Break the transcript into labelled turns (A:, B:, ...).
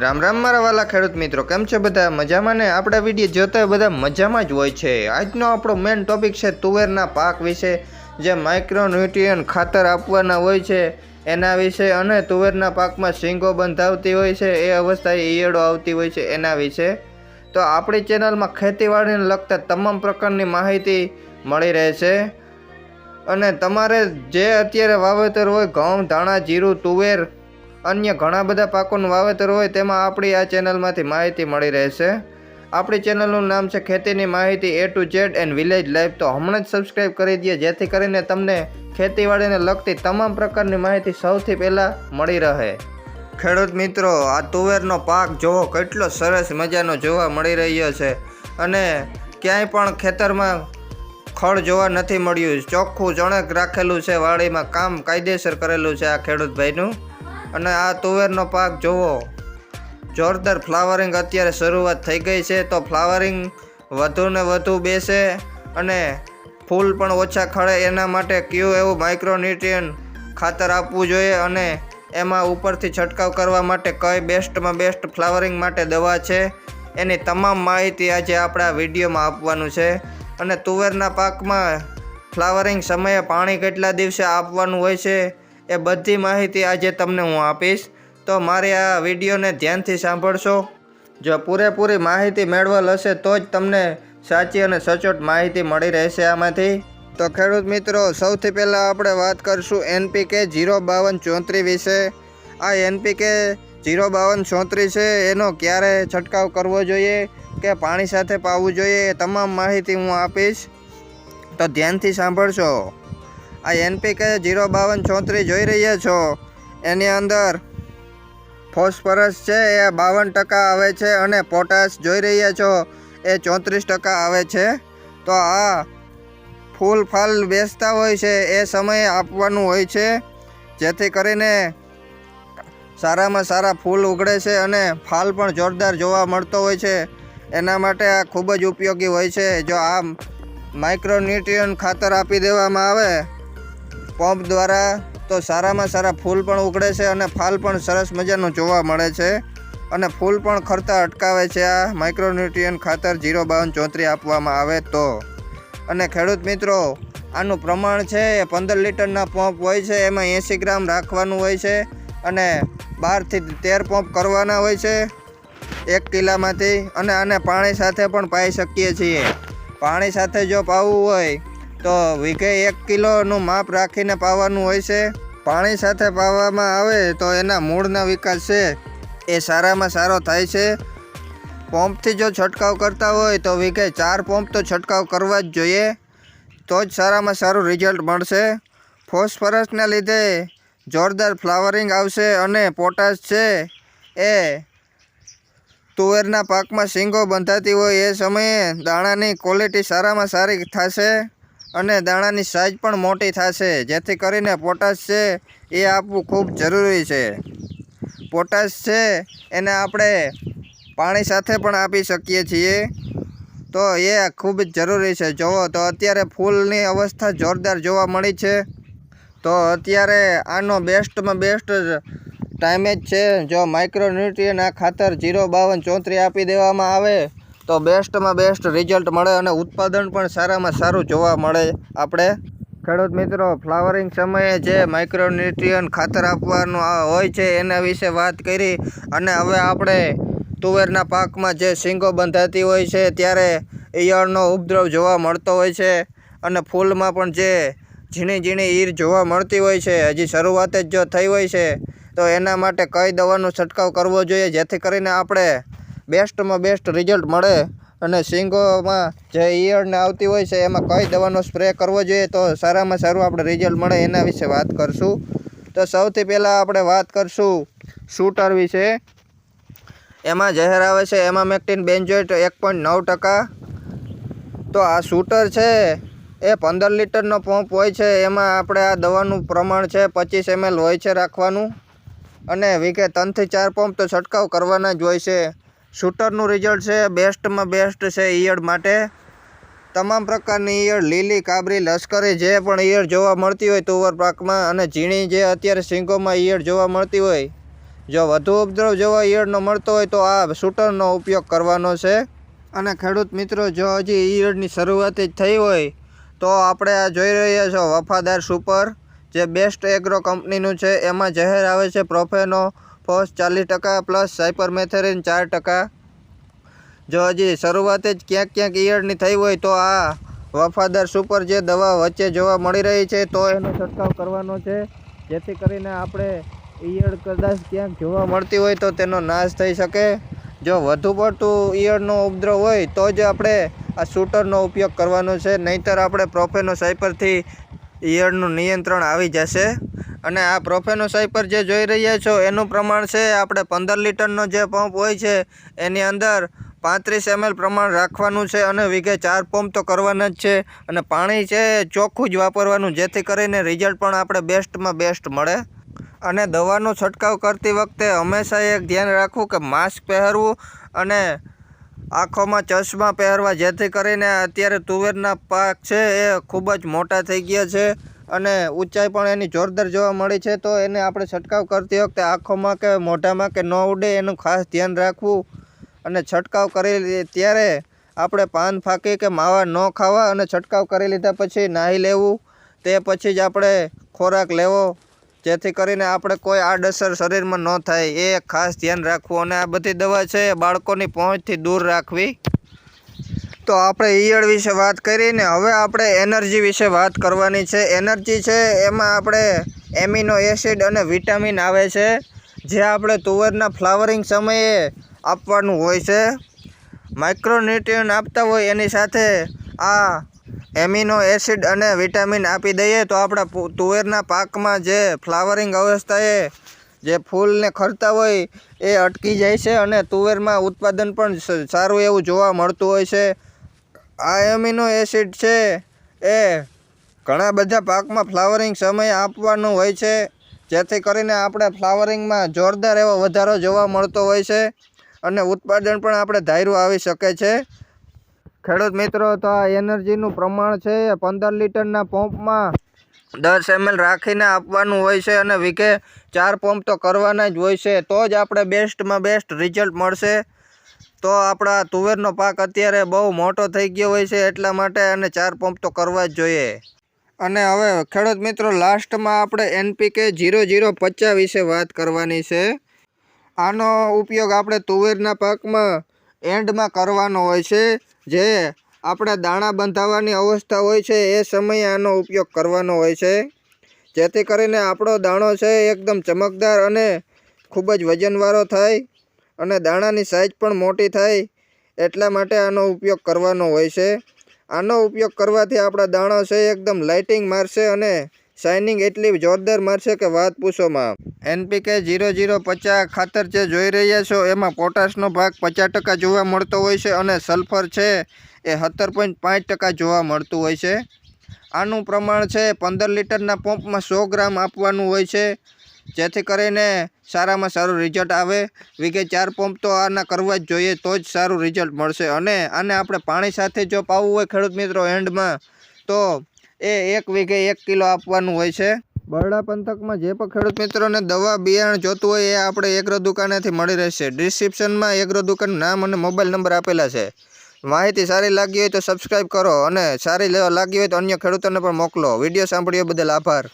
A: રામ રામ મારા વાલા ખેડૂત મિત્રો, કેમ છે બધા? મજામાં ને? આપણા વીડિયો જોતા બધા મજામાં જ હોય છે. આજનો આપણો મેઇન ટોપિક છે તુવેરના પાક વિશે, જે માઇક્રોન્યુટ્રિયન ખાતર આપવાના હોય છે એના વિશે અને તુવેરના પાકમાં શીંગો બંધાવતી હોય છે, એ અવસ્થાએ ઈયળો આવતી હોય છે એના વિશે. તો આપણી ચેનલમાં ખેતીવાડીને લગતા તમામ પ્રકારની માહિતી મળી રહે છે અને તમારે જે અત્યારે વાવેતર હોય, ઘઉં, ધાણા, જીરું, તુવેર અન્ય ઘણા બધા પાકોનું વાવેતર હોય તેમાં આપણી આ ચેનલમાંથી માહિતી મળી રહેશે. આપણી ચેનલનું નામ છે ખેતીની માહિતી A to Z and village life તો હમણાં જ સબસ્ક્રાઈબ કરી દઈએ, જેથી કરીને તમને ખેતીવાડીને લગતી તમામ પ્રકારની માહિતી સૌથી પહેલાં મળી રહે. ખેડૂત મિત્રો, આ તુવેરનો પાક જોવો, કેટલો સરસ મજાનો જોવા મળી રહ્યો છે. અને ક્યાંય પણ ખેતરમાં ખળ જોવા નથી મળ્યું. ચોખ્ખું ચણક રાખેલું છે, વાડીમાં કામ કાયદેસર કરેલું છે આ ખેડૂત ભાઈનું અને આ તુવેરનો પાક જુઓ. જોરદાર ફ્લાવરિંગ અત્યારે શરૂઆત થઈ ગઈ છે, તો ફ્લાવરિંગ વધુ ને વધુ બેસે અને ફૂલ પણ ઓછા ખળે, એના માટે કયું એવું માઇક્રોન્યુટ્રિયન ખાતર આપવું જોઈએ અને એમાં ઉપરથી છંટકાવ કરવા માટે કઈ બેસ્ટમાં બેસ્ટ ફ્લાવરિંગ માટે દવા છે, એની તમામ માહિતી આજે આપણા વિડીયોમાં આપવાનું છે. અને તુવેરના પાકમાં ફ્લાવરિંગ સમયે પાણી કેટલા દિવસે આપવાનું હોય છે એ બધી માહિતી આજે તમને હું આપીશ. તો મારે આ વિડીયોને ધ્યાનથી સાંભળશો. જો પૂરેપૂરી માહિતી મેળવેલ હશે તો જ તમને સાચી અને સચોટ માહિતી મળી રહેશે આમાંથી. તો ખેડૂત મિત્રો, સૌથી પહેલાં આપણે વાત કરીશું એનપીકે જીરો બાવન ચોત્રીસ વિશે. આ એનપીકે જીરો બાવન ચોત્રીસ છે, એનો ક્યારે છંટકાવ કરવો જોઈએ કે પાણી સાથે પાવવું જોઈએ એ તમામ માહિતી હું આપીશ. તો ધ્યાનથી સાંભળશો. આ એનપીકે જીરો બાવન ચોત્રીસ જોઈ રહ્યા છો? એની અંદર ફોસ્ફરસ છે, એ બાવન ટકા આવે છે અને પોટાશ જોઈ રહ્યા છો, એ ચોત્રીસ ટકા આવે છે. તો આ ફૂલ ફાલ બેસતા હોય છે, એ સમયે આપવાનું હોય છે, જેથી કરીને સારામાં સારા ફૂલ ઉગડે છે અને ફાલ પણ જોરદાર જોવા મળતો હોય છે. એના માટે આ ખૂબ જ ઉપયોગી હોય છે. જો આ માઇક્રોન્યુટ્રિયન ખાતર આપી દેવામાં આવે પંપ દ્વારા તો સારામાં સારા ફૂલ પણ ઉગડે છે અને ફાલ પણ સરસ મજાનું જોવા મળે છે. અને ફૂલ પણ ખરતા અટકાવે છે. આ માઇક્રોન્યુટ્રિયન ખાતર જીરો બાવન ચોત્રી આપવામાં આવે તો. અને ખેડૂત મિત્રો, આનું પ્રમાણ છે એ પંદર લીટરના પંપ હોય છે. એમાં એંસી ગ્રામ રાખવાનું હોય છે અને બારથી તેર પંપ કરવાના હોય છે એક કિલામાંથી. અને આને પાણી સાથે પણ પાઈ શકીએ છીએ. પાણી સાથે જો પાવું હોય તો વીઘે એક કિલોનું માપ રાખીને પાવાનું હોય છે. પાણી સાથે પાવામાં આવે તો એના મૂળના વિકાસ છે. એ સારામાં સારો થાય છે. પંપથી જો છંટકાવ કરતા હોય તો વીઘે ચાર પંપ તો છંટકાવ કરવા જ જોઈએ. તો જ સારામાં સારું રિઝલ્ટ મળશે. ફોસ્ફરસના લીધે જોરદાર ફ્લાવરિંગ આવશે અને પોટાશ છે. એ તુવેરના પાકમાં શીંગો બંધાતી હોય એ સમયે દાણાની ક્વોલિટી સારામાં સારી થશે. અને દાણાની સાઇઝ પણ મોટી થશે. જેથી કરીને પોટાશ છે એ આપવું ખૂબ જરૂરી છે. પોટાશ છે એને આપણે પાણી સાથે પણ આપી શકીએ છીએ. તો એ ખૂબ જ જરૂરી છે. જુઓ, તો અત્યારે ફૂલની અવસ્થા જોરદાર જોવા મળી છે. તો અત્યારે આનો બેસ્ટમાં બેસ્ટ ટાઈમે જ છે. જો માઇક્રોન્યુટ્રિયન આ ખાતર જીરો બાવન ચોત્રી આપી દેવામાં આવે તો બેસ્ટમાં બેસ્ટ રિઝલ્ટ મળે અને ઉત્પાદન પણ સારામાં સારું જોવા મળે. આપણે ખેડૂત મિત્રો, ફ્લાવરિંગ સમયે જે માઇક્રોન્યુટ્રિયન ખાતર આપવાનું હોય છે એના વિશે વાત કરી અને હવે આપણે તુવેરના પાકમાં જે શીંગો બંધાતી હોય છે ત્યારે ઈયળનો ઉપદ્રવ જોવા મળતો હોય છે અને ફૂલમાં પણ જે ઝીણી ઝીણી ઈર જોવા મળતી હોય છે. હજી શરૂઆત જ જો થઈ હોય છે તો એના માટે કઈ દવાનો છંટકાવ કરવો જોઈએ? જેથી કરીને આપણે બેસ્ટમાં બેસ્ટ રિઝલ્ટ મળે અને સિંગોમાં જે ઈયળને આવતી હોય છે, એમાં કઈ દવાનો સ્પ્રે કરવો જોઈએ તો સારામાં સારું આપણે રિઝલ્ટ મળે એના વિશે વાત કરશું. તો સૌથી પહેલાં આપણે વાત કરશું શૂટર વિશે. એમાં જહેર આવે છે, એમાં મેક્ટિન બેન્જોઇટ એક પોઈન્ટ નવ ટકા. તો આ શૂટર છે, એ પંદર લીટરનો પંપ હોય છે, એમાં આપણે આ દવાનું પ્રમાણ છે પચીસ એમએલ હોય છે રાખવાનું. અને વીઘે ત્રણથી ચાર પંપ તો છંટકાવ કરવાના જ હોય છે. શૂટરનું રિઝલ્ટ છે બેસ્ટમાં બેસ્ટ છે ઈયળ માટે. તમામ પ્રકારની ઈયળ લીલી, કાબરી, લશ્કરી જે પણ ઈયળ જોવા મળતી હોય તુવર પાકમાં અને ઝીણી જે અત્યારે સિંગોમાં ઈયળ જોવા મળતી હોય. જો વધુ ઉપદ્રવ જેવા ઈયળનો મળતો હોય તો આ શૂટરનો ઉપયોગ કરવાનો છે. અને ખેડૂત મિત્રો, જો હજી ઈયળની શરૂઆત જ થઈ હોય, તો આપણે આ જોઈ રહ્યા છો વફાદાર સુપર જે બેસ્ટ એગ્રો કંપનીનું છે. એમાં જહેર આવે છે પ્રોફેનો ફોસ ચાલીસ ટકા પ્લસ સાયપરમેથેરિન ચાર ટકા. જો હજી શરૂઆત જ ક્યાંક ક્યાંક ઈયળની થઈ હોય તો આ વફાદાર સુપર જે દવા વચ્ચે જોવા મળી રહી છે, તો એનો છંટકાવ કરવાનો છે. જેથી કરીને આપણે ઈયળ કદાચ ક્યાંક જોવા મળતી હોય તો તેનો નાશ થઈ શકે. જો વધુ પડતું ઈયળનો ઉપદ્રવ હોય તો જ આપણે આ શૂટરનો ઉપયોગ કરવાનો છે. નહીંતર આપણે પ્રોફેનો સાયપરથી ઈયળનું નિયંત્રણ આવી જશે. અને આ પ્રોફેનો સાયપર જે જોઈ રહ્યા છો, એનું પ્રમાણ છે આપણે પંદર લીટરનો જે પંપ હોય છે, એની અંદર પાંત્રીસ એમએલ પ્રમાણ રાખવાનું છે અને વીઘે ચાર પંપ તો કરવાના જ છે. અને પાણી છે ચોખ્ખું જ વાપરવાનું, જેથી કરીને રિઝલ્ટ પણ આપણે બેસ્ટમાં બેસ્ટ મળે. અને દવાનો છંટકાવ કરતી વખતે હંમેશા એક ધ્યાન રાખવું કે માસ્ક પહેરવું અને આંખોમાં ચશ્મા પહેરવા, જેથી કરીને અત્યારે તુવેરના પાક છે એ ખૂબ જ મોટા થઈ ગયા છે. અને ઊંચાઈ પણ એની જોરદાર જોવા મળી છે, તો એને આપણે છંટકાવ કરતી વખતે આંખોમાં કે મોઢામાં કે ન ઉડે એનું ખાસ ધ્યાન રાખવું અને છંટકાવ કરી ત્યારે આપણે પાન ફાંકી કે માવા ન ખાવા અને છંટકાવ કરી લીધા પછી નાહી લેવું. તે પછી જ આપણે ખોરાક લેવો, જેથી કરીને આપણે કોઈ આડઅસર શરીરમાં ન થાય. એ ખાસ ધ્યાન રાખવું અને આ બધી દવા છે બાળકોની પહોંચથી દૂર રાખવી. તો આપણે ઈયળ વિશે વાત કરીને હવે આપણે એનર્જી વિશે વાત કરવાની છે. એનર્જી છે એમાં આપણે એમિનો એસિડ અને વિટામિન આવે છે, જે આપણે તુવેરના ફ્લાવરિંગ સમયે આપવાનું હોય છે. માઇક્રોન્યુટ્રિયન આપતા હોય એની સાથે આ એમિનો એસિડ અને વિટામિન આપી દઈએ તો આપણા તુવેરના પાકમાં જે ફ્લાવરિંગ અવસ્થાએ જે ફૂલને ખરતા હોય એ અટકી જાય છે અને તુવેરમાં ઉત્પાદન પણ સારું એવું જોવા મળતું હોય છે. આ એમિનો એસિડ છે. એ ઘણા બધા પાકમાં ફ્લાવરિંગ સમય આપવાનું હોય છે. જેથી કરીને આપણે ફ્લાવરિંગમાં જોરદાર એવો વધારો જોવા મળતો હોય છે અને ઉત્પાદન પણ આપણે ધાર્યું આવી શકે છે. ખેડૂત મિત્રો, તો આ એનર્જીનું પ્રમાણ છે એ પંદર લીટરના પંપમાં દસ એમએલ રાખીને આપવાનું હોય છે અને વીઘે ચાર પંપ તો કરવાના જ હોય છે. તો જ આપણે બેસ્ટમાં બેસ્ટ રિઝલ્ટ મળશે. તો આપણા તુવેરનો પાક અત્યારે બહુ મોટો થઈ ગયો હોય છે એટલા માટે અને ચાર પંપ તો કરવા જ જોઈએ. અને હવે ખેડૂત મિત્રો, લાસ્ટમાં આપણે એનપીકે જીરો જીરો પચાસ વિશે વાત કરવાની છે. આનો ઉપયોગ આપણે તુવેરના પાકમાં એન્ડમાં કરવાનો હોય છે, જે આપણે દાણા બંધાવવાની અવસ્થા હોય છે એ સમયે આનો ઉપયોગ કરવાનો હોય છે. જેથી કરીને આપણો દાણો છે એકદમ ચમકદાર અને ખૂબ જ વજનવાળો થાય. અને દાણાની સાઇઝ પણ મોટી થાય એટલા માટે આનો ઉપયોગ કરવાનો હોય છે. આનો ઉપયોગ કરવાથી આપણા દાણા છે એકદમ લાઇટિંગ મારશે અને શાઇનિંગ એટલી જોરદાર મારશે કે વાત પૂછોમાં એનપીકે જીરો જીરો પચાસ ખાતર જે જોઈ રહ્યા છો એમાં પોટાશનો ભાગ પચાસ ટકા જોવા મળતો હોય છે અને સલ્ફર છે એ સત્તર પોઈન્ટ પાંચ ટકા જોવા મળતું હોય છે. આનું પ્રમાણ છે પંદર લીટરના પંપમાં સો ગ્રામ આપવાનું હોય છે. જેથી કરીને સારામાં સારું રિઝલ્ટ આવે. વીઘે ચાર પંપ તો આના કરવા જ જોઈએ તો જ સારું રિઝલ્ટ મળશે. અને આને આપણે પાણી સાથે જો પાવું હોય ખેડૂત મિત્રો એન્ડમાં તો એ એક વીઘે એક કિલો આપવાનું હોય છે. બરડા પંથકમાં જે પણ ખેડૂત મિત્રોને દવા, બિયારણ જોતું હોય એ આપણે એગ્રો દુકાનેથી મળી રહેશે. ડિસ્ક્રિપ્શનમાં એગ્રો દુકાન નામ અને મોબાઈલ નંબર આપેલા છે. માહિતી સારી લાગી હોય તો સબસ્ક્રાઈબ કરો અને સારી લાગી હોય તો અન્ય ખેડૂતોને પણ મોકલો. વીડિયો સાંભળ્યો બદલ આભાર.